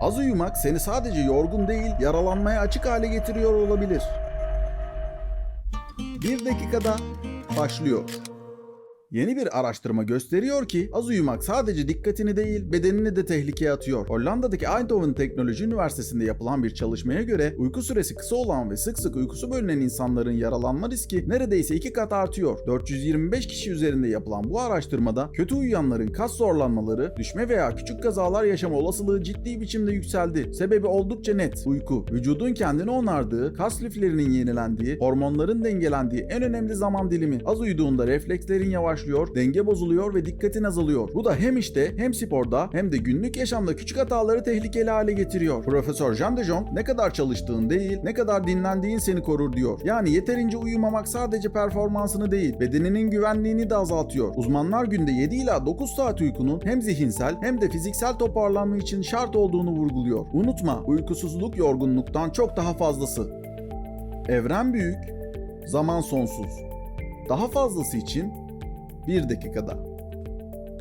Az uyumak seni sadece yorgun değil, yaralanmaya açık hale getiriyor olabilir. Bir dakikada başlıyor. Yeni bir araştırma gösteriyor ki az uyumak sadece dikkatini değil bedenini de tehlikeye atıyor. Hollanda'daki Eindhoven Teknoloji Üniversitesi'nde yapılan bir çalışmaya göre uyku süresi kısa olan ve sık sık uykusu bölünen insanların yaralanma riski neredeyse iki kat artıyor. 425 kişi üzerinde yapılan bu araştırmada kötü uyuyanların kas zorlanmaları, düşme veya küçük kazalar yaşama olasılığı ciddi biçimde yükseldi. Sebebi oldukça net. Uyku, vücudun kendini onardığı, kas liflerinin yenilendiği, hormonların dengelendiği en önemli zaman dilimi. Az uyuduğunda reflekslerin yavaşlıyor, denge bozuluyor ve dikkatin azalıyor. Bu da hem işte hem sporda hem de günlük yaşamda küçük hataları tehlikeli hale getiriyor. Profesör Jean de Jong ne kadar çalıştığın değil, ne kadar dinlendiğin seni korur diyor. Yani yeterince uyumamak sadece performansını değil, bedeninin güvenliğini de azaltıyor. Uzmanlar günde 7 ila 9 saat uykunun hem zihinsel hem de fiziksel toparlanma için şart olduğunu vurguluyor. Unutma, uykusuzluk yorgunluktan çok daha fazlası. Evren büyük, zaman sonsuz. Daha fazlası için 1 dakikada.